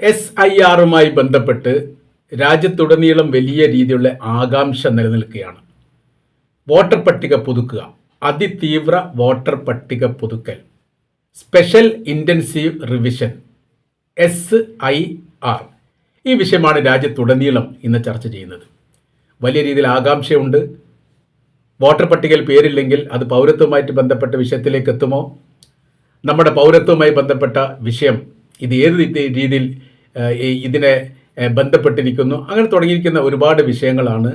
S I ആറുമായി ബന്ധപ്പെട്ട് രാജ്യത്തുടനീളം വലിയ രീതിയിലുള്ള ആകാംക്ഷ നിലനിൽക്കുകയാണ്. വോട്ടർ പട്ടിക പുതുക്കുക. അതിതീവ്ര വോട്ടർ പട്ടിക പുതുക്കൽ. Special intensive revision. S I R ഈ വിഷയമാണ് രാജ്യത്തുടനീളം ഇന്ന് ചർച്ച ചെയ്യുന്നത്. വലിയ രീതിയിൽ ആകാംക്ഷയുണ്ട്. വോട്ടർ പട്ടികയിൽ പേരില്ലെങ്കിൽ അത് പൗരത്വമായിട്ട് ബന്ധപ്പെട്ട വിഷയത്തിലേക്ക് എത്തുമോ? നമ്മുടെ പൗരത്വവുമായി ബന്ധപ്പെട്ട വിഷയം ഇത് ഏത് രീതിയിൽ ഇതിനെ ബന്ധപ്പെട്ടിരിക്കുന്നു. അങ്ങനെ തുടങ്ങിയിരിക്കുന്ന ഒരുപാട് വിഷയങ്ങളാണ്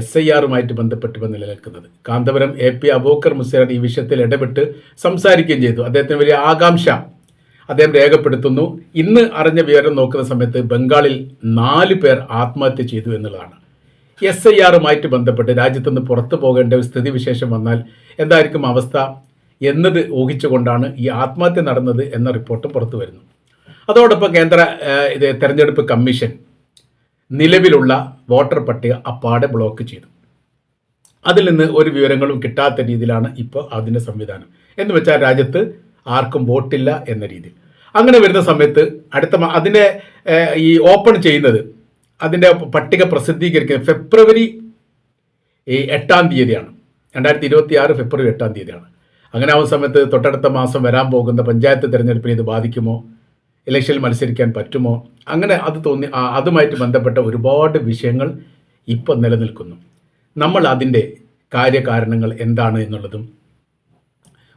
എസ് ഐ ആറുമായിട്ട് ബന്ധപ്പെട്ട് ഇപ്പം നിലനിൽക്കുന്നത്. കാന്തപുരം എ പി അബൂക്കർ മുസൈർ ഈ വിഷയത്തിൽ ഇടപെട്ട് സംസാരിക്കുകയും ചെയ്തു. അദ്ദേഹത്തിന് വലിയ ആകാംക്ഷ അദ്ദേഹം രേഖപ്പെടുത്തുന്നു. ഇന്ന് അറിഞ്ഞ വിവരം നോക്കുന്ന സമയത്ത് ബംഗാളിൽ നാല് പേർ ആത്മഹത്യ ചെയ്തു എന്നുള്ളതാണ്. എസ് ഐ ആറുമായിട്ട് ബന്ധപ്പെട്ട് രാജ്യത്തുനിന്ന് പുറത്തു പോകേണ്ട ഒരു സ്ഥിതിവിശേഷം വന്നാൽ എന്തായിരിക്കും അവസ്ഥ? എന്നത് ഊഹിച്ചുകൊണ്ടാണ് ഈ ആത്മഹത്യ നടന്നത് എന്ന റിപ്പോർട്ട് പുറത്തു വരുന്നു. അതോടൊപ്പം കേന്ദ്ര ഇത് തെരഞ്ഞെടുപ്പ് കമ്മീഷൻ നിലവിലുള്ള വോട്ടർ പട്ടിക അപ്പാടെ ബ്ലോക്ക് ചെയ്തു. അതിൽ നിന്ന് ഒരു വിവരങ്ങളും കിട്ടാത്ത രീതിയിലാണ് ഇപ്പോൾ അതിന്റെ സംവിധാനം. എന്ന് വെച്ചാൽ രാജ്യത്ത് ആർക്കും വോട്ടില്ല എന്ന രീതിയിൽ. അങ്ങനെ വരുന്ന സമയത്ത് അടുത്ത അതിനെ ഈ ഓപ്പൺ ചെയ്യുന്നത് അതിന്റെ പട്ടിക പ്രസിദ്ധീകരിക്കുന്നത് ഫെബ്രുവരി ഈ എട്ടാം തീയതിയാണ്. രണ്ടായിരത്തി ഇരുപത്തി ആറ് ഫെബ്രുവരി എട്ടാം തീയതിയാണ്. അങ്ങനെ ആവുന്ന സമയത്ത് തൊട്ടടുത്ത മാസം വരാൻ പോകുന്ന പഞ്ചായത്ത് തിരഞ്ഞെടുപ്പിനെ ഇത് ബാധിക്കുമോ? ഇലക്ഷനിൽ മത്സരിക്കാൻ പറ്റുമോ? അങ്ങനെ അത് തോന്നി അതുമായിട്ട് ബന്ധപ്പെട്ട ഒരുപാട് വിഷയങ്ങൾ ഇപ്പം നിലനിൽക്കുന്നു. നമ്മൾ അതിന്റെ കാര്യകാരണങ്ങൾ എന്താണ് എന്നുള്ളതും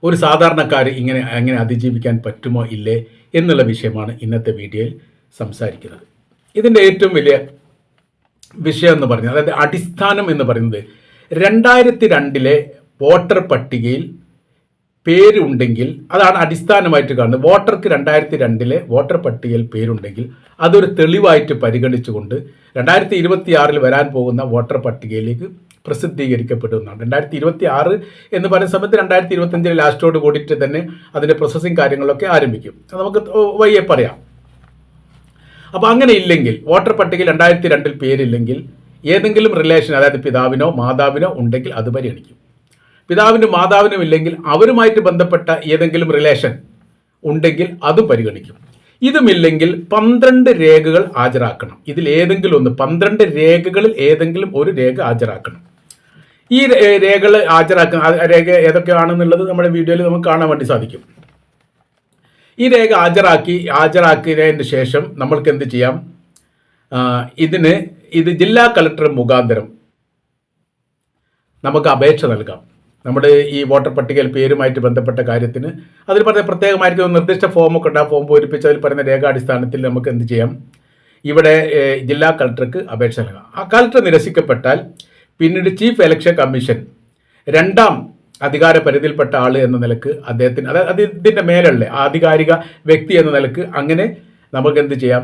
ഒരു സാധാരണക്കാർ ഇങ്ങനെ എങ്ങനെ അതിജീവിക്കാൻ പറ്റുമോ ഇല്ലേ എന്നുള്ള വിഷയമാണ് ഇന്നത്തെ വീഡിയോയിൽ സംസാരിക്കുന്നത്. ഇതിന്റെ ഏറ്റവും വലിയ വിഷയം എന്ന് പറയുന്നത് അതായത് അടിസ്ഥാനം എന്ന് പറയുന്നത് രണ്ടായിരത്തി രണ്ടിലെ വോട്ടർ പട്ടികയിൽ പേരുണ്ടെങ്കിൽ അതാണ് അടിസ്ഥാനമായിട്ട് കാണുന്നത്. വോട്ടർക്ക് രണ്ടായിരത്തി രണ്ടിലെ വോട്ടർ പട്ടികയിൽ പേരുണ്ടെങ്കിൽ അതൊരു തെളിവായിട്ട് പരിഗണിച്ചുകൊണ്ട് രണ്ടായിരത്തി ഇരുപത്തി ആറിൽ വരാൻ പോകുന്ന വോട്ടർ പട്ടികയിലേക്ക് പ്രസിദ്ധീകരിക്കപ്പെടുന്നതാണ്. രണ്ടായിരത്തി ഇരുപത്തി ആറ് എന്ന് പറയുന്ന സമയത്ത് രണ്ടായിരത്തി ഇരുപത്തഞ്ചിലെ ലാസ്റ്റോട് കൂടിയിട്ട് തന്നെ അതിന്റെ പ്രോസസ്സിങ് കാര്യങ്ങളൊക്കെ ആരംഭിക്കും. നമുക്ക് വയ്യെ പറയാം. അപ്പോൾ അങ്ങനെ ഇല്ലെങ്കിൽ വോട്ടർ പട്ടികയിൽ രണ്ടായിരത്തി രണ്ടിൽ പേരില്ലെങ്കിൽ ഏതെങ്കിലും റിലേഷൻ അതായത് പിതാവിനോ മാതാവിനോ ഉണ്ടെങ്കിൽ അത് പരിഗണിക്കും പിതാവിനും മാതാവിനും ഇല്ലെങ്കിൽ അവരുമായിട്ട് ബന്ധപ്പെട്ട ഏതെങ്കിലും റിലേഷൻ ഉണ്ടെങ്കിൽ അത് പരിഗണിക്കും. ഇതുമില്ലെങ്കിൽ പന്ത്രണ്ട് രേഖകൾ ഹാജരാക്കണം. ഇതിൽ ഏതെങ്കിലും ഒന്ന് പന്ത്രണ്ട് രേഖകളിൽ ഏതെങ്കിലും ഒരു രേഖ ഹാജരാക്കണം. ഈ രേഖകൾ ഹാജരാക്കുന്ന രേഖ ഏതൊക്കെയാണെന്നുള്ളത് നമ്മുടെ വീഡിയോയിൽ നമുക്ക് കാണാൻ വേണ്ടി സാധിക്കും. ഈ രേഖ ഹാജരാക്കി ഹാജരാക്കിയതിന് ശേഷം നമ്മൾക്ക് എന്ത് ചെയ്യാം? ഇതിന് ഇത് ജില്ലാ കളക്ടർ മുഖാന്തരം നമുക്ക് അപേക്ഷ നൽകാം. നമ്മുടെ ഈ വോട്ടർ പട്ടികയിൽ പേരുമായിട്ട് ബന്ധപ്പെട്ട കാര്യത്തിന് അതിൽ പറഞ്ഞ പ്രത്യേകമായിരിക്കും നിർദ്ദിഷ്ട ഫോമൊക്കെ ഉണ്ട്. ആ ഫോം പൂരിപ്പിച്ച് അതിൽ പറയുന്ന രേഖാടിസ്ഥാനത്തിൽ നമുക്ക് എന്ത് ചെയ്യാം? ഇവിടെ ജില്ലാ കളക്ടർക്ക് അപേക്ഷ നൽകാം. ആ കളക്ടർ നിരസിക്കപ്പെട്ടാൽ പിന്നീട് ചീഫ് ഇലക്ഷൻ കമ്മീഷൻ രണ്ടാം അധികാര പരിധിയിൽപ്പെട്ട ആൾ എന്ന നിലയ്ക്ക് അദ്ദേഹത്തിന് അതായത് അത് ഇതിന്റെ മേലുള്ള ആധികാരിക വ്യക്തി എന്ന നിലയ്ക്ക് അങ്ങനെ നമുക്ക് എന്ത് ചെയ്യാം?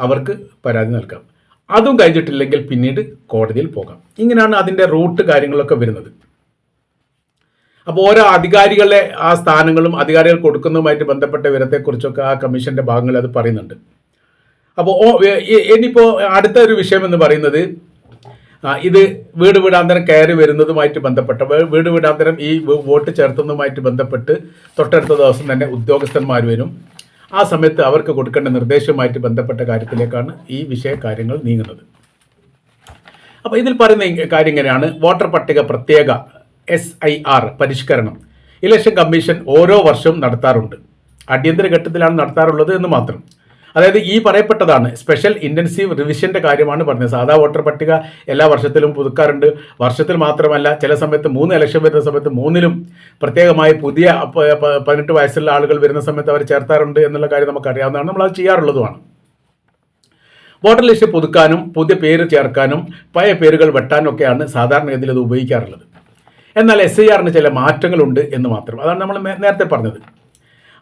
അവർക്ക് പരാതി നൽകാം. അതും കഴിഞ്ഞിട്ടില്ലെങ്കിൽ പിന്നീട് കോടതിയിൽ പോകാം. ഇങ്ങനെയാണ് അതിന്റെ റൂട്ട് കാര്യങ്ങളൊക്കെ വരുന്നത്. അപ്പോൾ ഓരോ അധികാരികളെ ആ സ്ഥാനങ്ങളും അധികാരികൾ കൊടുക്കുന്നതുമായിട്ട് ബന്ധപ്പെട്ട വിവരത്തെക്കുറിച്ചൊക്കെ ആ കമ്മീഷന്റെ ഭാഗങ്ങളിൽ അത് പറയുന്നുണ്ട്. അപ്പോൾ ഇനിയിപ്പോൾ അടുത്ത ഒരു വിഷയം എന്ന് പറയുന്നത് ഇത് വീട് വീടാന്തരം കയറി വരുന്നതുമായിട്ട് ബന്ധപ്പെട്ട വീട് വീടാന്തരം ഈ വോട്ട് ചേർത്തുന്നതുമായിട്ട് ബന്ധപ്പെട്ട് തൊട്ടടുത്ത ദിവസം തന്നെ ഉദ്യോഗസ്ഥന്മാർ വരും. ആ സമയത്ത് അവർക്ക് കൊടുക്കേണ്ട നിർദ്ദേശവുമായിട്ട് ബന്ധപ്പെട്ട കാര്യത്തിലേക്കാണ് ഈ വിഷയ കാര്യങ്ങൾ നീങ്ങുന്നത്. അപ്പോൾ ഇതിൽ പറയുന്ന കാര്യം ഇങ്ങനെയാണ്. വോട്ടർ പട്ടിക പ്രത്യേക എസ് ഐ ആർ പരിഷ്കരണം. ഇലക്ഷൻ കമ്മീഷൻ ഓരോ വർഷവും നടത്താറുണ്ട്. അടിയന്തര ഘട്ടത്തിലാണ് നടത്താറുള്ളത് എന്ന് മാത്രം. അതായത് ഈ പറയപ്പെട്ടതാണ് സ്പെഷ്യൽ ഇന്റൻസീവ് റിവിഷന്റെ കാര്യമാണ് പറഞ്ഞത്. സാധാ വോട്ടർ പട്ടിക എല്ലാ വർഷത്തിലും പുതുക്കാറുണ്ട്. വർഷത്തിൽ മാത്രമല്ല ചില സമയത്ത് മൂന്ന് ഇലക്ഷൻ വരുന്ന സമയത്ത് മൂന്നിലും പ്രത്യേകമായി പുതിയ പതിനെട്ട് വയസ്സുള്ള ആളുകൾ വരുന്ന സമയത്ത് അവർ ചേർത്താറുണ്ട് എന്നുള്ള കാര്യം നമുക്കറിയാവുന്നതാണ്. നമ്മൾ അത് ചെയ്യാറുള്ളതുമാണ്. വോട്ടർ ലിസ്റ്റ് പുതുക്കാനും പുതിയ പേര് ചേർക്കാനും പഴയ പേരുകൾ വെട്ടാനും ഒക്കെയാണ് സാധാരണഗതിയിൽ അത് ഉപയോഗിക്കാറുള്ളത്. എന്നാൽ എസ് ഐ ആറിന് ചില മാറ്റങ്ങളുണ്ട് എന്ന് മാത്രം. അതാണ് നമ്മൾ നേരത്തെ പറഞ്ഞത്.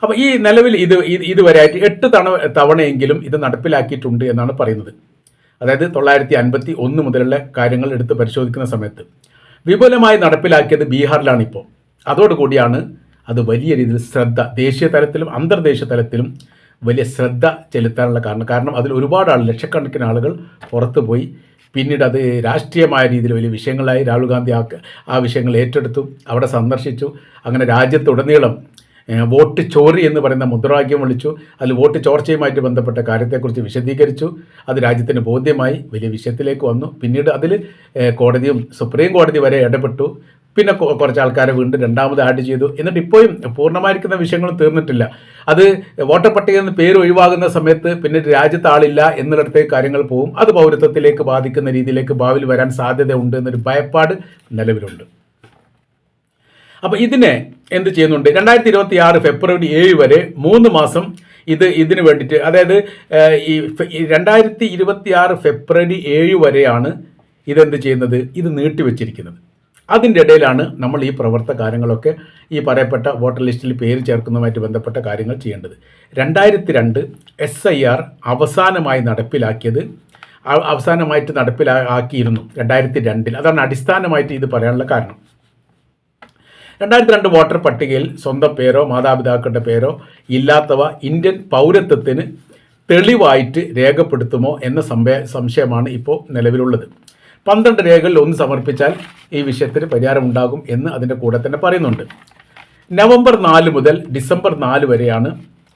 അപ്പോൾ ഈ നിലവിൽ ഇത് ഇത് ഇതുവരെയായിട്ട് എട്ട് തവണ തവണയെങ്കിലും ഇത് നടപ്പിലാക്കിയിട്ടുണ്ട് എന്നാണ് പറയുന്നത്. അതായത് തൊള്ളായിരത്തി അൻപത്തി ഒന്ന് മുതലുള്ള കാര്യങ്ങൾ എടുത്ത് പരിശോധിക്കുന്ന സമയത്ത്. വിപുലമായി നടപ്പിലാക്കിയത് ബീഹാറിലാണ് ഇപ്പോൾ അതോടുകൂടിയാണ് അത് വലിയ രീതിയിൽ ശ്രദ്ധ ദേശീയ തലത്തിലും അന്തർദേശീയ തലത്തിലും വലിയ ശ്രദ്ധ ചെലുത്താനുള്ള കാരണം. കാരണം അതിൽ ഒരുപാട് ആൾ ലക്ഷക്കണക്കിന് ആളുകൾ പുറത്തു പോയി പിന്നീട് അത് രാഷ്ട്രീയമായ രീതിയിൽ വലിയ വിഷയങ്ങളായി രാഹുൽ ഗാന്ധി ആ ആ വിഷയങ്ങൾ ഏറ്റെടുത്തു അവിടെ സന്ദർശിച്ചു. അങ്ങനെ രാജ്യത്തുടനീളം വോട്ട് ചോറി എന്ന് പറയുന്ന മുദ്രാവാക്യം വിളിച്ചു. അതിൽ വോട്ട് ചോർച്ചയുമായിട്ട് ബന്ധപ്പെട്ട കാര്യത്തെക്കുറിച്ച് വിശദീകരിച്ചു. അത് രാജ്യത്തിന് ബോധ്യമായി വലിയ വിഷയത്തിലേക്ക് വന്നു. പിന്നീട് അതിൽ കോടതിയും സുപ്രീം കോടതി വരെ ഇടപെട്ടു. പിന്നെ കുറച്ച് ആൾക്കാരെ വീണ്ടും രണ്ടാമത് ആഡ് ചെയ്തു. എന്നിട്ട് ഇപ്പോഴും പൂർണമായിരിക്കുന്ന വിഷയങ്ങൾ തീർന്നിട്ടില്ല. അത് വോട്ടർ പട്ടികയിൽ നിന്ന് പേര് ഒഴിവാകുന്ന സമയത്ത് പിന്നെ രാജ്യത്ത് ആളില്ല എന്നിടത്തേക്ക് കാര്യങ്ങൾ പോകും അത് പൗരത്വത്തിലേക്ക് ബാധിക്കുന്ന രീതിയിലേക്ക് ഭാവിയിൽ വരാൻ സാധ്യതയുണ്ട് എന്നൊരു ഭയപ്പാട് നിലവിലുണ്ട്. അപ്പോൾ ഇതിനെ എന്ത് ചെയ്യുന്നുണ്ട്? രണ്ടായിരത്തി ഇരുപത്തി ആറ് ഫെബ്രുവരി ഏഴ് വരെ മൂന്ന് മാസം ഇത് ഇതിന് വേണ്ടിയിട്ട് അതായത് ഈ രണ്ടായിരത്തി ഇരുപത്തി ആറ് ഫെബ്രുവരി ഏഴ് വരെയാണ് ഇതെന്ത് ചെയ്യുന്നത്? ഇത് നീട്ടിവെച്ചിരിക്കുന്നത്. അതിന്റെ ഇടയിലാണ് നമ്മൾ ഈ പ്രവർത്ത കാര്യങ്ങളൊക്കെ ഈ പറയപ്പെട്ട വോട്ടർ ലിസ്റ്റിൽ പേര് ചേർക്കുന്നതുമായിട്ട് ബന്ധപ്പെട്ട കാര്യങ്ങൾ ചെയ്യേണ്ടത്. രണ്ടായിരത്തി രണ്ട് എസ് ഐ ആർ അവസാനമായി നടപ്പിലാക്കിയത് അവസാനമായിട്ട് നടപ്പിലാക്കിയിരുന്നു രണ്ടായിരത്തി രണ്ടിൽ അതാണ് അടിസ്ഥാനമായിട്ട് ഇത് പറയാനുള്ള കാരണം. രണ്ടായിരത്തി രണ്ട് വോട്ടർ പട്ടികയിൽ സ്വന്തം പേരോ മാതാപിതാക്കളുടെ പേരോ ഇല്ലാത്തവ ഇന്ത്യൻ പൗരത്വത്തിന് തെളിവായിട്ട് രേഖപ്പെടുത്തുമോ എന്ന സംശയമാണ് ഇപ്പോൾ നിലവിലുള്ളത്. പന്ത്രണ്ട് രേഖകളിൽ ഒന്ന് സമർപ്പിച്ചാൽ ഈ വിഷയത്തിന് പരിഹാരമുണ്ടാകും എന്ന് അതിന്റെ കൂടെ തന്നെ പറയുന്നുണ്ട്. നവംബർ നാല് മുതൽ ഡിസംബർ നാല് വരെയാണ്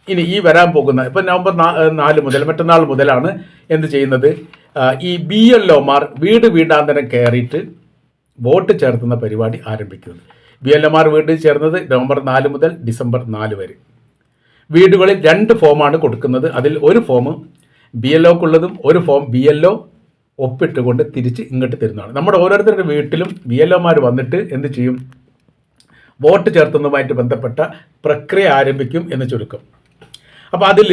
ഇനി ഈ വരാൻ പോകുന്ന ഇപ്പം നവംബർ നാല് മുതൽ മറ്റന്നാൾ മുതലാണ് എന്ത് ചെയ്യുന്നത്? ഈ ബി എൽ ഒമാർ വീട് വീടാന്തരം കയറിയിട്ട് വോട്ട് ചേർത്തുന്ന പരിപാടി ആരംഭിക്കുന്നത് ബി എൽ എമാർ വീട് ചേർന്നത് നവംബർ നാല് മുതൽ ഡിസംബർ നാല് വരെ. വീടുകളിൽ രണ്ട് ഫോമാണ് കൊടുക്കുന്നത്. അതിൽ ഒരു ഫോം ബി എൽ ഒക്കുള്ളതും ഒരു ഫോം ബി എൽ ഒ ഒപ്പിട്ടുകൊണ്ട് തിരിച്ച് ഇങ്ങോട്ട് തരുന്നതാണ്. നമ്മുടെ ഓരോരുത്തരുടെ വീട്ടിലും ബി എൽ ഒമാർ വന്നിട്ട് എന്ത് ചെയ്യും? വോട്ട് ചേർത്തുന്നതുമായിട്ട് ബന്ധപ്പെട്ട പ്രക്രിയ ആരംഭിക്കും എന്ന് ചുരുക്കം. അപ്പോൾ അതിൽ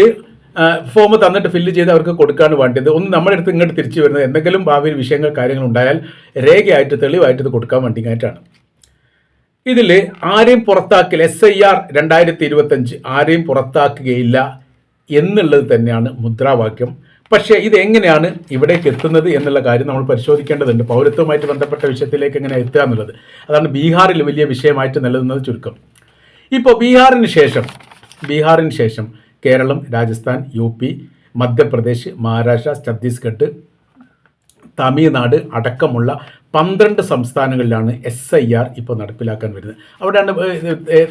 ഫോം തന്നിട്ട് ഫില്ല് ചെയ്ത് അവർക്ക് കൊടുക്കാണ് വേണ്ടത്. ഒന്ന് നമ്മുടെ അടുത്ത് ഇങ്ങോട്ട് തിരിച്ചു വരുന്നത് എന്തെങ്കിലും ഭാവിയിൽ വിഷയങ്ങൾ കാര്യങ്ങൾ ഉണ്ടായാൽ രേഖയായിട്ട് തെളിവായിട്ട് ഇത് കൊടുക്കാൻ വേണ്ടിയായിട്ടാണ്. ഇതിൽ ആരെയും പുറത്താക്കില്ല എസ് ഐ ആർ രണ്ടായിരത്തി ഇരുപത്തഞ്ച് ആരെയും പുറത്താക്കുകയില്ല എന്നുള്ളത് തന്നെയാണ് മുദ്രാവാക്യം. പക്ഷേ ഇത് എങ്ങനെയാണ് ഇവിടേക്ക് എത്തുന്നത് എന്നുള്ള കാര്യം നമ്മൾ പരിശോധിക്കേണ്ടതുണ്ട്. പൗരത്വവുമായിട്ട് ബന്ധപ്പെട്ട വിഷയത്തിലേക്ക് എങ്ങനെ എത്തുക എന്നുള്ളത്. അതാണ് ബീഹാറിൽ വലിയ വിഷയമായിട്ട് നിലനിന്നത് ചുരുക്കം. ഇപ്പോൾ ബീഹാറിന് ശേഷം ബീഹാറിന് ശേഷം കേരളം രാജസ്ഥാൻ യു പി മധ്യപ്രദേശ് മഹാരാഷ്ട്ര ഛത്തീസ്ഗഡ് തമിഴ്നാട് അടക്കമുള്ള പന്ത്രണ്ട് സംസ്ഥാനങ്ങളിലാണ് എസ് ഐ ആർ ഇപ്പോൾ നടപ്പിലാക്കാൻ വരുന്നത്. അവിടെയാണ്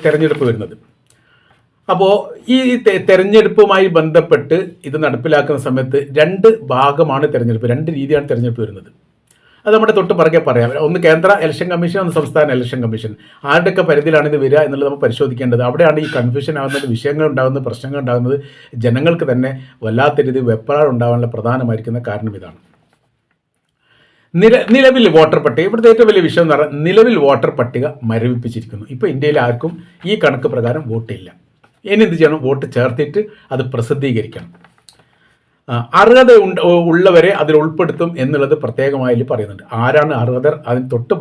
തെരഞ്ഞെടുപ്പ് വരുന്നത്. അപ്പോൾ ഈ തെരഞ്ഞെടുപ്പുമായി ബന്ധപ്പെട്ട് ഇത് നടപ്പിലാക്കുന്ന സമയത്ത് രണ്ട് ഭാഗമാണ് തിരഞ്ഞെടുപ്പ് രണ്ട് രീതിയാണ് തിരഞ്ഞെടുപ്പ് വരുന്നത്. അത് നമ്മുടെ തൊട്ട് പുറകെ പറയാം. ഒന്ന് കേന്ദ്ര ഇലക്ഷൻ കമ്മീഷൻ ഒന്ന് സംസ്ഥാന ഇലക്ഷൻ കമ്മീഷൻ. ആരുടെയൊക്കെ പരിധിയിലാണ് ഇത് വരിക എന്നുള്ളത് നമ്മൾ പരിശോധിക്കേണ്ടത്. അവിടെയാണ് ഈ കൺഫ്യൂഷൻ ആകുന്നത് വിഷയങ്ങൾ ഉണ്ടാകുന്നത് പ്രശ്നങ്ങൾ ഉണ്ടാകുന്നത് ജനങ്ങൾക്ക് തന്നെ വല്ലാത്ത രീതി വെപ്രാളം ഉണ്ടാകാനുള്ള പ്രധാനമായിരിക്കുന്ന കാരണം ഇതാണ്. നില നിലവിൽ വോട്ടർ പട്ടിക. ഇവിടുത്തെ ഏറ്റവും വലിയ വിഷയം എന്ന് പറഞ്ഞാൽ നിലവിൽ വോട്ടർ പട്ടിക മരവിപ്പിച്ചിരിക്കുന്നു. ഇപ്പോൾ ഇന്ത്യയിൽ ആർക്കും ഈ കണക്ക് പ്രകാരം വോട്ടില്ല. ഇനി എന്ത് ചെയ്യണം വോട്ട് ചേർത്തിട്ട് അത് പ്രസിദ്ധീകരിക്കണം. അർഹത ഉണ്ട് ഉള്ളവരെ അതിൽ ഉൾപ്പെടുത്തും എന്നുള്ളത് പ്രത്യേകമായി പറയുന്നുണ്ട്. ആരാണ് അർഹതർ? അതിന് തൊട്ട്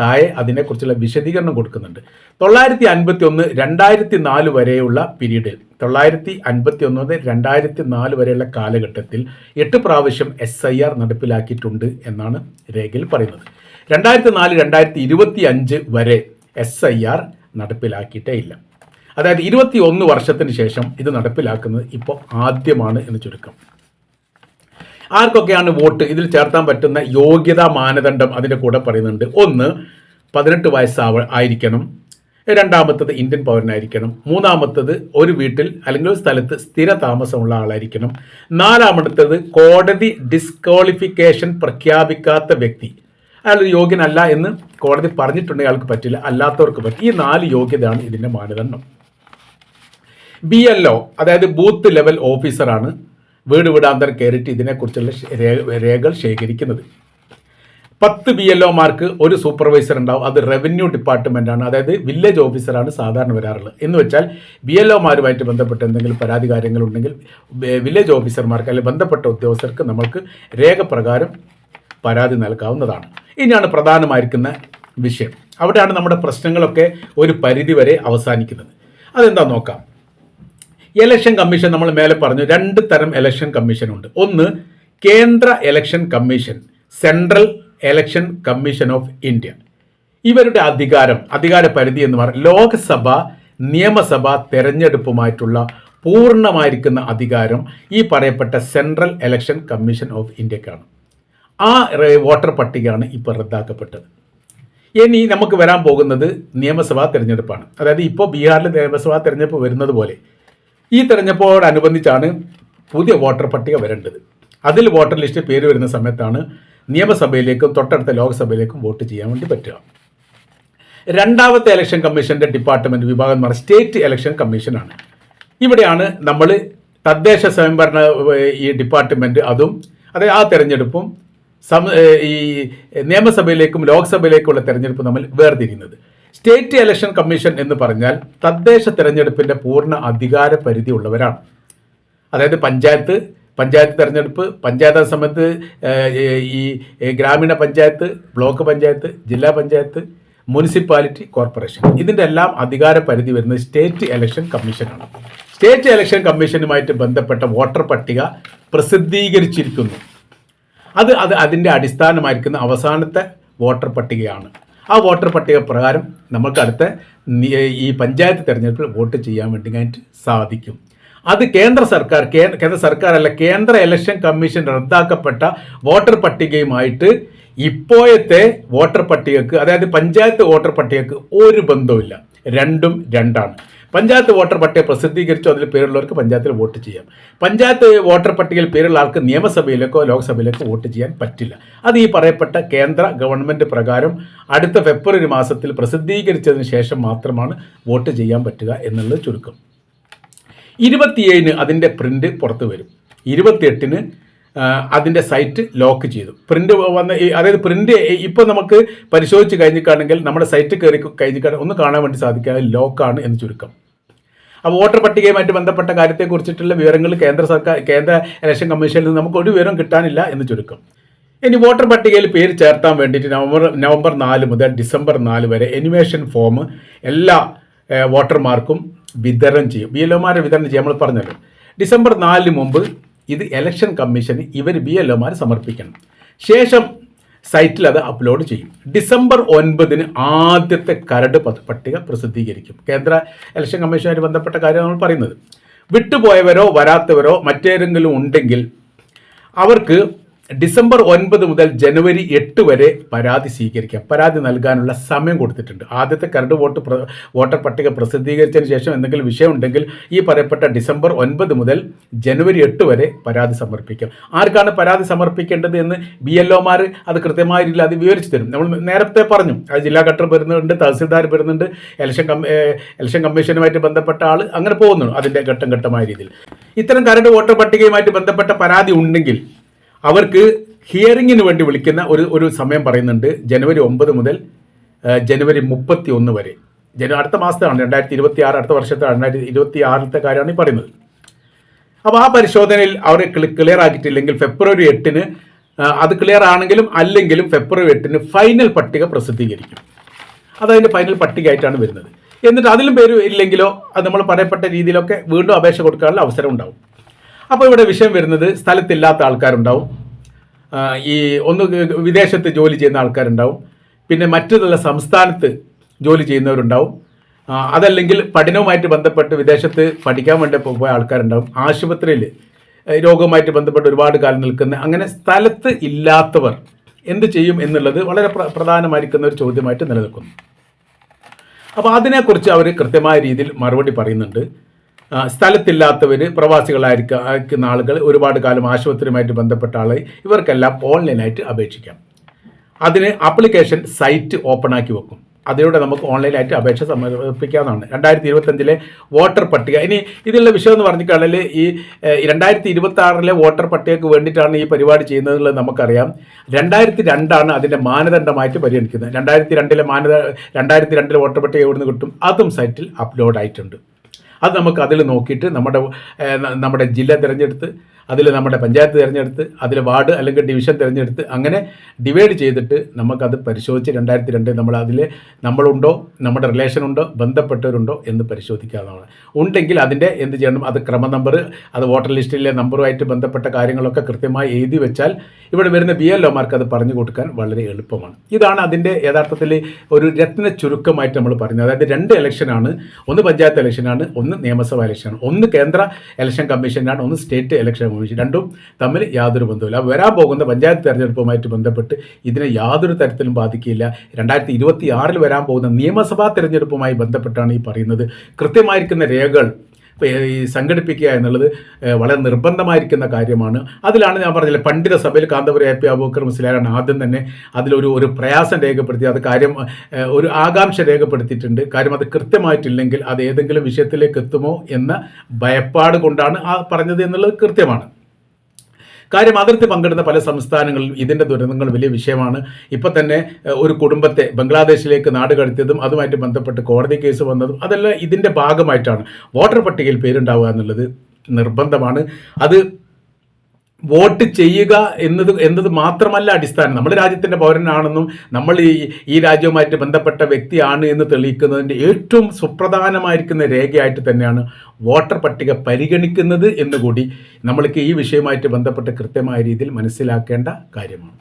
താഴെ അതിനെക്കുറിച്ചുള്ള വിശദീകരണം കൊടുക്കുന്നുണ്ട്. തൊള്ളായിരത്തി അൻപത്തി ഒന്ന് രണ്ടായിരത്തി നാല് വരെയുള്ള പീരീഡിൽ തൊള്ളായിരത്തി അൻപത്തി ഒന്ന് മുതൽ രണ്ടായിരത്തി നാല് വരെയുള്ള കാലഘട്ടത്തിൽ എട്ട് പ്രാവശ്യം എസ് ഐ ആർ നടപ്പിലാക്കിയിട്ടുണ്ട് എന്നാണ് രേഖയിൽ പറയുന്നത്. രണ്ടായിരത്തി നാല് രണ്ടായിരത്തി ഇരുപത്തി അഞ്ച് വരെ എസ് ഐ ആർ നടപ്പിലാക്കിയിട്ടേ ഇല്ല. അതായത് ഇരുപത്തി ഒന്ന് വർഷത്തിന് ശേഷം ഇത് നടപ്പിലാക്കുന്നത് ഇപ്പോൾ ആദ്യമാണ് എന്ന് ചുരുക്കം. ആർക്കൊക്കെയാണ് വോട്ട്? ഇതിൽ ചേർത്താൻ പറ്റുന്ന യോഗ്യതാ മാനദണ്ഡം അതിന്റെ കൂടെ പറയുന്നുണ്ട്. ഒന്ന് പതിനെട്ട് വയസ്സാവ ആയിരിക്കണം. രണ്ടാമത്തത് ഇന്ത്യൻ പൗരനായിരിക്കണം. മൂന്നാമത്തത് ഒരു വീട്ടിൽ അല്ലെങ്കിൽ ഒരു സ്ഥലത്ത് സ്ഥിര താമസമുള്ള ആളായിരിക്കണം. നാലാമത്തത് കോടതി ഡിസ്ക്വാളിഫിക്കേഷൻ പ്രഖ്യാപിക്കാത്ത വ്യക്തി. അയാൾ യോഗ്യനല്ല എന്ന് കോടതി പറഞ്ഞിട്ടുണ്ടെങ്കിൽ അയാൾക്ക് പറ്റില്ല. അല്ലാത്തവർക്ക് പറ്റും ഈ നാല് യോഗ്യതയാണ് ഇതിന്റെ മാനദണ്ഡം. ബി എൽ ഒ അതായത് ബൂത്ത് ലെവൽ ഓഫീസറാണ് വീട് വീടാന്തരം കയറിയിട്ട് ഇതിനെക്കുറിച്ചുള്ള രേഖകൾ ശേഖരിക്കുന്നത്. പത്ത് ബി എൽ ഒമാർക്ക് ഒരു സൂപ്പർവൈസർ ഉണ്ടാവും. അത് റവന്യൂ ഡിപ്പാർട്ട്മെന്റാണ് അതായത് വില്ലേജ് ഓഫീസറാണ് സാധാരണ വരാറുള്ളത്. എന്ന് വെച്ചാൽ ബി എൽ ഒമാരുമായിട്ട് ബന്ധപ്പെട്ട് എന്തെങ്കിലും പരാതി കാര്യങ്ങളുണ്ടെങ്കിൽ വില്ലേജ് ഓഫീസർമാർക്ക് അല്ലെങ്കിൽ ബന്ധപ്പെട്ട ഉദ്യോഗസ്ഥർക്ക് നമ്മൾക്ക് രേഖ പ്രകാരം പരാതി നൽകാവുന്നതാണ്. ഇനിയാണ് പ്രധാനമായിരിക്കുന്ന വിഷയം. അവിടെയാണ് നമ്മുടെ പ്രശ്നങ്ങളൊക്കെ ഒരു പരിധിവരെ അവസാനിക്കുന്നത്. അതെന്താ നോക്കാം. ഇലക്ഷൻ കമ്മീഷൻ നമ്മൾ മേലെ പറഞ്ഞു രണ്ട് തരം ഇലക്ഷൻ കമ്മീഷൻ ഉണ്ട്. ഒന്ന് കേന്ദ്ര election commission central election commission of India ഇവരുടെ അധികാരം അധികാര പരിധി എന്ന് പറഞ്ഞാൽ ലോക്സഭ നിയമസഭ തെരഞ്ഞെടുപ്പുമായിട്ടുള്ള പൂർണമായിരിക്കുന്ന അധികാരം ഈ പറയപ്പെട്ട സെൻട്രൽ ഇലക്ഷൻ കമ്മീഷൻ ഓഫ് ഇന്ത്യക്കാണ് ആ വോട്ടർ പട്ടികയാണ് ഇപ്പോൾ റദ്ദാക്കപ്പെട്ടത്. ഇനി നമുക്ക് വരാൻ പോകുന്നത് നിയമസഭാ തെരഞ്ഞെടുപ്പാണ്. അതായത് ഇപ്പോൾ ബീഹാറിൽ നിയമസഭാ തെരഞ്ഞെടുപ്പ് വരുന്നത് പോലെ ഈ തെരഞ്ഞെടുപ്പോടനുബന്ധിച്ചാണ് പുതിയ വോട്ടർ പട്ടിക വരേണ്ടത്. അതിൽ വോട്ടർ ലിസ്റ്റ് പേര് വരുന്ന സമയത്താണ് നിയമസഭയിലേക്കും തൊട്ടടുത്ത ലോക്സഭയിലേക്കും വോട്ട് ചെയ്യാൻ വേണ്ടി പറ്റുക. രണ്ടാമത്തെ ഇലക്ഷൻ കമ്മീഷന്റെ ഡിപ്പാർട്ട്മെന്റ് വിഭാഗം എന്ന് പറഞ്ഞാൽ സ്റ്റേറ്റ് ഇലക്ഷൻ കമ്മീഷനാണ് ഇവിടെയാണ് നമ്മൾ തദ്ദേശ സ്വയംഭരണ ഈ ഡിപ്പാർട്ട്മെന്റ് അതും അതായത് ആ തെരഞ്ഞെടുപ്പും സം ഈ നിയമസഭയിലേക്കും ലോക്സഭയിലേക്കുമുള്ള തെരഞ്ഞെടുപ്പും നമ്മൾ വേർതിരിയുന്നത്. സ്റ്റേറ്റ് ഇലക്ഷൻ കമ്മീഷൻ എന്ന് പറഞ്ഞാൽ തദ്ദേശ തിരഞ്ഞെടുപ്പിന്റെ പൂർണ അധികാര പരിധി ഉള്ളവരാണ്. അതായത് പഞ്ചായത്ത് പഞ്ചായത്ത് തിരഞ്ഞെടുപ്പ് പഞ്ചായത്ത് സമയത്ത് ഈ ഗ്രാമീണ പഞ്ചായത്ത് ബ്ലോക്ക് പഞ്ചായത്ത് ജില്ലാ പഞ്ചായത്ത് മുനിസിപ്പാലിറ്റി കോർപ്പറേഷൻ. ഇതിന്റെ എല്ലാം അധികാര പരിധി വരുന്നത് സ്റ്റേറ്റ് ഇലക്ഷൻ കമ്മീഷനാണ് സ്റ്റേറ്റ് ഇലക്ഷൻ കമ്മീഷനുമായിട്ട് ബന്ധപ്പെട്ട വോട്ടർ പട്ടിക പ്രസിദ്ധീകരിച്ചിരിക്കുന്നു. അത് അത് അതിന്റെ അടിസ്ഥാനമായിരിക്കുന്ന അവസാനത്തെ വോട്ടർ പട്ടികയാണ്. ആ വോട്ടർ പട്ടിക പ്രകാരം നമുക്ക് അടുത്ത ഈ പഞ്ചായത്ത് തിരഞ്ഞെടുപ്പിൽ വോട്ട് ചെയ്യാൻ വേണ്ടി സാധിക്കും. അത് കേന്ദ്ര സർക്കാർ കേന്ദ്ര സർക്കാർ അല്ല കേന്ദ്ര ഇലക്ഷൻ കമ്മീഷൻ റദ്ദാക്കപ്പെട്ട വോട്ടർ പട്ടികയുമായിട്ട് ഇപ്പോഴത്തെ വോട്ടർ പട്ടികക്ക് അതായത് പഞ്ചായത്ത് വോട്ടർ പട്ടികക്ക് ഒരു ബന്ധവുമില്ല. രണ്ടും രണ്ടാണ്. പഞ്ചായത്ത് വോട്ടർ പട്ടിക പ്രസിദ്ധീകരിച്ചു അതിൽ പേരുള്ളവർക്ക് പഞ്ചായത്തിൽ വോട്ട് ചെയ്യാം. പഞ്ചായത്ത് വോട്ടർ പട്ടികയിൽ പേരുള്ള ആൾക്ക് നിയമസഭയിലേക്കോ ലോക്സഭയിലേക്കോ വോട്ട് ചെയ്യാൻ പറ്റില്ല. അത് ഈ പറയപ്പെട്ട കേന്ദ്ര ഗവൺമെന്റ് പ്രകാരം അടുത്ത ഫെബ്രുവരി മാസത്തിൽ പ്രസിദ്ധീകരിച്ചതിന് ശേഷം മാത്രമാണ് വോട്ട് ചെയ്യാൻ പറ്റുക എന്നുള്ളത് ചുരുക്കം. ഇരുപത്തിയേഴിന് അതിന്റെ പ്രിന്റ് പുറത്തു വരും. ഇരുപത്തിയെട്ടിന് അതിന്റെ സൈറ്റ് ലോക്ക് ചെയ്തു. പ്രിന്റ് വന്ന അതായത് പ്രിന്റ് ഇപ്പോൾ നമുക്ക് പരിശോധിച്ച് കഴിഞ്ഞിട്ടാണെങ്കിൽ നമ്മുടെ സൈറ്റ് കയറി കഴിഞ്ഞിട്ടാണ് ഒന്ന് കാണാൻ വേണ്ടി സാധിക്കുക ലോക്കാണ് എന്ന് ചുരുക്കം. ആ വോട്ടർ പട്ടികയുമായിട്ട് ബന്ധപ്പെട്ട കാര്യത്തെക്കുറിച്ചിട്ടുള്ള വിവരങ്ങൾ കേന്ദ്ര സർക്കാർ കേന്ദ്ര ഇലക്ഷൻ കമ്മീഷനിൽ നിന്ന് നമുക്ക് ഒരു വിവരം കിട്ടാനില്ല എന്ന് ചുരുക്കം. ഇനി വോട്ടർ പട്ടികയിൽ പേര് ചേർത്താൻ വേണ്ടിയിട്ട് നവംബർ നവംബർ നാല് മുതൽ ഡിസംബർ നാല് വരെ എനിമേഷൻ ഫോം എല്ലാ വോട്ടർമാർക്കും വിതരണം ചെയ്യും. ബി എൽ ഒമാരെ വിതരണം ചെയ്യും. നമ്മൾ പറഞ്ഞല്ലോ. ഡിസംബർ നാലിന് മുമ്പ് ഇത് ഇലക്ഷൻ കമ്മീഷന് ഇവർ ബി എൽ ഒമാർ സമർപ്പിക്കണം. ശേഷം സൈറ്റിൽ അത് അപ്ലോഡ് ചെയ്യും. ഡിസംബർ ഒൻപതിന് ആദ്യത്തെ കരട് പട്ടിക പ്രസിദ്ധീകരിക്കും. കേന്ദ്ര ഇലക്ഷൻ കമ്മീഷനുമായി ബന്ധപ്പെട്ട കാര്യം നമ്മൾ പറയുന്നത്. വിട്ടുപോയവരോ വരാത്തവരോ മറ്റേതെങ്കിലും ഉണ്ടെങ്കിൽ അവർക്ക് ഡിസംബർ ഒൻപത് മുതൽ ജനുവരി എട്ട് വരെ പരാതി സ്വീകരിക്കാം. പരാതി നൽകാനുള്ള സമയം കൊടുത്തിട്ടുണ്ട്. ആദ്യത്തെ കരട് വോട്ട് വോട്ടർ പട്ടിക പ്രസിദ്ധീകരിച്ചതിന് ശേഷം എന്തെങ്കിലും വിഷയം ഉണ്ടെങ്കിൽ ഈ പറയപ്പെട്ട ഡിസംബർ ഒൻപത് മുതൽ ജനുവരി എട്ട് വരെ പരാതി സമർപ്പിക്കാം. ആർക്കാണ് പരാതി സമർപ്പിക്കേണ്ടത് എന്ന് ബി എൽ ഒമാർ അത് കൃത്യമായ രീതിയിൽ അത് വിവരിച്ചു തരും. നമ്മൾ നേരത്തെ പറഞ്ഞു അത് ജില്ലാ കളക്ടർ വരുന്നുണ്ട് തഹസിൽദാർ വരുന്നുണ്ട് ഇലക്ഷൻ എലക്ഷൻ കമ്മീഷനുമായിട്ട് ബന്ധപ്പെട്ട ആൾ അങ്ങനെ പോകുന്നു അതിന്റെ ഘട്ടം ഘട്ടമായ രീതിയിൽ. ഇത്തരം കരട് വോട്ടർ പട്ടികയുമായിട്ട് ബന്ധപ്പെട്ട പരാതി ഉണ്ടെങ്കിൽ അവർക്ക് ഹിയറിങ്ങിന് വേണ്ടി വിളിക്കുന്ന ഒരു ഒരു സമയം പറയുന്നുണ്ട്. ജനുവരി ഒമ്പത് മുതൽ ജനുവരി മുപ്പത്തി ഒന്ന് വരെ. ജനു അടുത്ത മാസത്താണ് രണ്ടായിരത്തി ഇരുപത്തി ആറ് അടുത്ത വർഷത്തെ രണ്ടായിരത്തി ഇരുപത്തി ആറിലത്തെ കാര്യമാണ് ഈ പറയുന്നത്. അപ്പോൾ ആ പരിശോധനയിൽ അവർ ക്ലിയർ ആക്കിയിട്ടില്ലെങ്കിൽ ഫെബ്രുവരി എട്ടിന് അത് ക്ലിയർ ആണെങ്കിലും അല്ലെങ്കിലും ഫെബ്രുവരി എട്ടിന് ഫൈനൽ പട്ടിക പ്രസിദ്ധീകരിക്കും. അതതിന്റെ ഫൈനൽ പട്ടികയായിട്ടാണ് വരുന്നത്. എന്നിട്ട് അതിലും പേര് ഇല്ലെങ്കിലോ അത് നമ്മൾ പറയപ്പെട്ട രീതിയിലൊക്കെ വീണ്ടും അപേക്ഷ കൊടുക്കാനുള്ള അവസരം ഉണ്ടാവും. അപ്പോൾ ഇവിടെ വിഷയം വരുന്നത് സ്ഥലത്തില്ലാത്ത ആൾക്കാരുണ്ടാവും. ഈ ഒന്ന് വിദേശത്ത് ജോലി ചെയ്യുന്ന ആൾക്കാരുണ്ടാവും. പിന്നെ മറ്റുള്ള സംസ്ഥാനത്ത് ജോലി ചെയ്യുന്നവരുണ്ടാവും. അതല്ലെങ്കിൽ പഠനവുമായിട്ട് ബന്ധപ്പെട്ട് വിദേശത്ത് പഠിക്കാൻ വേണ്ടി പോയ ആൾക്കാരുണ്ടാവും. ആശുപത്രിയിൽ രോഗവുമായിട്ട് ബന്ധപ്പെട്ട് ഒരുപാട് കാലം നിൽക്കുന്ന അങ്ങനെ സ്ഥലത്ത് ഇല്ലാത്തവർ എന്ത് ചെയ്യും എന്നുള്ളത് വളരെ പ്ര- പ്രധാനമായിരിക്കുന്ന ഒരു ചോദ്യമായിട്ട് നിലനിൽക്കുന്നു. അപ്പോൾ അതിനെക്കുറിച്ച് അവർ കൃത്യമായ രീതിയിൽ മറുപടി പറയുന്നുണ്ട്. സ്ഥലത്തില്ലാത്തവർ പ്രവാസികളായിരിക്കുന്ന ആളുകൾ ഒരുപാട് കാലം ആശുപത്രിയുമായിട്ട് ബന്ധപ്പെട്ട ആളുകൾ ഇവർക്കെല്ലാം ഓൺലൈനായിട്ട് അപേക്ഷിക്കാം. അതിന് ആപ്ലിക്കേഷൻ സൈറ്റ് ഓപ്പൺ ആക്കി വെക്കും. അതിലൂടെ നമുക്ക് ഓൺലൈനായിട്ട് അപേക്ഷ സമർപ്പിക്കാവുന്നതാണ്. രണ്ടായിരത്തി ഇരുപത്തഞ്ചിലെ വോട്ടർ പട്ടിക. ഇനി ഇതിലുള്ള വിഷയം എന്ന് പറഞ്ഞിട്ടാണെങ്കിൽ ഈ രണ്ടായിരത്തി ഇരുപത്തി ആറിലെ വോട്ടർ പട്ടികയ്ക്ക് വേണ്ടിയിട്ടാണ് ഈ പരിപാടി ചെയ്യുന്നതെന്നുള്ളത് നമുക്കറിയാം. രണ്ടായിരത്തി രണ്ടാണ് അതിന്റെ മാനദണ്ഡമായിട്ട് പരിഗണിക്കുന്നത്. രണ്ടായിരത്തി രണ്ടിലെ മാനദ രണ്ടായിരത്തി രണ്ടിലെ വോട്ടർ പട്ടിക എവിടെ നിന്ന് കിട്ടും? അതും സൈറ്റിൽ അപ്ലോഡ് ആയിട്ടുണ്ട് അത് നമുക്ക് അതിൽ നോക്കിയിട്ട് നമ്മുടെ നമ്മുടെ ജില്ല തിരഞ്ഞെടുത്ത് അതിൽ നമ്മുടെ പഞ്ചായത്ത് തിരഞ്ഞെടുത്ത് അതിൽ വാർഡ് അല്ലെങ്കിൽ ഡിവിഷൻ തിരഞ്ഞെടുത്ത് അങ്ങനെ ഡിവൈഡ് ചെയ്തിട്ട് നമുക്കത് പരിശോധിച്ച് രണ്ടായിരത്തി രണ്ട് നമ്മൾ അതിൽ നമ്മളുണ്ടോ നമ്മുടെ റിലേഷൻ ഉണ്ടോ ബന്ധപ്പെട്ടവരുണ്ടോ എന്ന് പരിശോധിക്കാവുന്നതാണ്. ഉണ്ടെങ്കിൽ അതിന്റെ എന്ത് ചെയ്യണം? അത് ക്രമ നമ്പർ അത് വോട്ടർ ലിസ്റ്റിലെ നമ്പറുമായിട്ട് ബന്ധപ്പെട്ട കാര്യങ്ങളൊക്കെ കൃത്യമായി എഴുതി വെച്ചാൽ ഇവിടെ വരുന്ന ബി എൽ ഒമാർക്ക് അത് പറഞ്ഞു കൊടുക്കാൻ വളരെ എളുപ്പമാണ്. ഇതാണ് അതിന്റെ യഥാർത്ഥത്തിൽ ഒരു രത്ന ചുരുക്കമായിട്ട് നമ്മൾ പറഞ്ഞത് അതായത് രണ്ട് ഇലക്ഷനാണ് ഒന്ന് പഞ്ചായത്ത് ഇലക്ഷനാണ് ഒന്ന് നിയമസഭാ ഇലക്ഷനാണ് ഒന്ന് കേന്ദ്ര ഇലക്ഷൻ കമ്മീഷനാണ് ഒന്ന് സ്റ്റേറ്റ് ഇലക്ഷൻ കമ്മീഷൻ രണ്ടും തമ്മിൽ യാതൊരു ബന്ധവുമില്ല. വരാൻ പോകുന്ന പഞ്ചായത്ത് തെരഞ്ഞെടുപ്പുമായിട്ട് ബന്ധപ്പെട്ട് ഇതിനെ യാതൊരു തരത്തിലും ബാധിക്കില്ല രണ്ടായിരത്തി ഇരുപത്തി ആറിൽ വരാൻ പോകുന്ന നിയമസഭാ തെരഞ്ഞെടുപ്പുമായി ബന്ധപ്പെട്ടാണ് ഈ പറയുന്നത്. കൃത്യമായിരിക്കുന്ന രേഖകൾ ഈ സംഘടിപ്പിക്കുക എന്നുള്ളത് വളരെ നിർബന്ധമായിരിക്കുന്ന കാര്യമാണ്. അതിലാണ് ഞാൻ പറഞ്ഞില്ല പണ്ഡിത സഭയിൽ കാന്തപുരം എ പി അബൂക്കർ മുസ്ലിയാരാണ് ആദ്യം തന്നെ അതിലൊരു ഒരു പ്രയാസം രേഖപ്പെടുത്തി അത് കാര്യം ഒരു ആകാംക്ഷ രേഖപ്പെടുത്തിയിട്ടുണ്ട്. കാര്യം അത് കൃത്യമായിട്ടില്ലെങ്കിൽ അത് ഏതെങ്കിലും വിഷയത്തിലേക്ക് എത്തുമോ എന്ന ഭയപ്പാട് കൊണ്ടാണ് ആ പറഞ്ഞത് എന്നുള്ളത് കൃത്യമാണ്. കാര്യം അതിർത്തി പങ്കിടുന്ന പല സംസ്ഥാനങ്ങളിലും ഇതിന്റെ ദുരന്തങ്ങൾ വലിയ വിഷയമാണ്. ഇപ്പം തന്നെ ഒരു കുടുംബത്തെ ബംഗ്ലാദേശിലേക്ക് നാട് കടത്തിയതും അതുമായിട്ട് ബന്ധപ്പെട്ട് കോടതി കേസ് വന്നതും അതെല്ലാം ഇതിന്റെ ഭാഗമായിട്ടാണ്. വോട്ടർ പട്ടികയിൽ പേരുണ്ടാവുക എന്നുള്ളത് നിർബന്ധമാണ്. അത് വോട്ട് ചെയ്യുക എന്നത് എന്നത് മാത്രമല്ല അടിസ്ഥാനം. നമ്മൾ രാജ്യത്തിന്റെ പൗരനാണെന്നും നമ്മൾ ഈ ഈ രാജ്യവുമായിട്ട് ബന്ധപ്പെട്ട വ്യക്തിയാണ് എന്ന് തെളിയിക്കുന്നതിന്റെ ഏറ്റവും സുപ്രധാനമായിരിക്കുന്ന രേഖയായിട്ട് തന്നെയാണ് വോട്ടർ പട്ടിക പരിഗണിക്കുന്നത് എന്നുകൂടി നമ്മൾക്ക് ഈ വിഷയവുമായിട്ട് ബന്ധപ്പെട്ട് കൃത്യമായ രീതിയിൽ മനസ്സിലാക്കേണ്ട കാര്യമാണ്.